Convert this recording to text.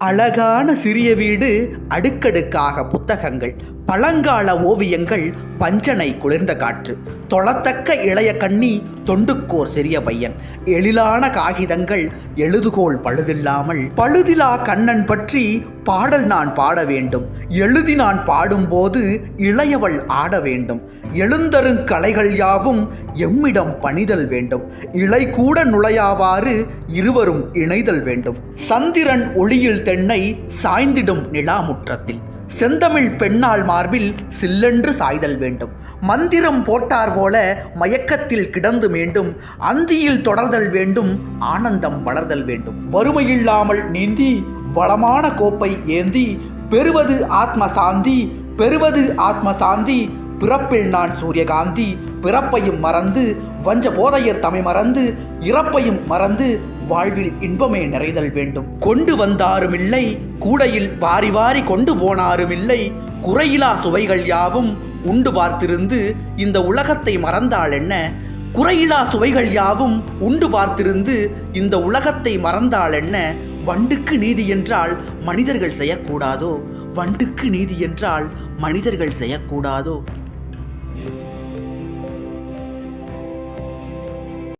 அழகான சிறிய வீடு அடுக்கடுக்காக புத்தகங்கள். பழங்கால ஓவியங்கள் பஞ்சனை குளிர்ந்த காற்று தொளத்தக்க இளைய கண்ணி தொண்டுக்கோர் சிறிய பையன். எழிலான காகிதங்கள் எழுதுகோல் பழுதில்லாமல் பழுதிலா கண்ணன் பற்றி பாடல் நான் பாட வேண்டும். எழுதி நான் பாடும்போது இளையவள் ஆட வேண்டும். எழுந்தருங் கலைகள் யாவும் எம்மிடம் பணிதல் வேண்டும். இலை கூட நுழையாவாறு இருவரும் இணைதல் வேண்டும். சந்திரன் ஒளியில் தென்னை சாய்ந்திடும் நிலாமுற்றத்தில். செந்தமிழ் பெண்ணாள் மார்பில் சில்லென்று சாய்தல் வேண்டும். மந்திரம் போட்டார் போல மயக்கத்தில் கிடந்து மீண்டும் அந்தியில் தொடர்தல் வேண்டும் ஆனந்தம் வளர்தல் வேண்டும். வறுமையில்லாமல் நீந்தி வளமான கோப்பை ஏந்தி பெறுவது ஆத்ம சாந்தி பெறுவது ஆத்ம சாந்தி பிறப்பில் நான் சூரியகாந்தி பிறப்பையும் மறந்து வஞ்ச போதையர் தமை மறந்து இறப்பையும் மறந்து வாழ்வில் இன்பமே நிறைதல் வேண்டும். கொண்டு வந்தாரும் இல்லை கூடையில் வாரி வாரி கொண்டு போனாரும் இல்லை குறையிலா சுவைகள் யாவும் உண்டு பார்த்திருந்து இந்த உலகத்தை மறந்தால் என்ன? குறையிலா சுவைகள் யாவும் உண்டு பார்த்திருந்து இந்த உலகத்தை மறந்தால் என்ன? வண்டுக்கு நீதி என்றால் மனிதர்கள் செய்யக்கூடாதோ? வண்டுக்கு நீதி என்றால் மனிதர்கள் செய்யக்கூடாதோ?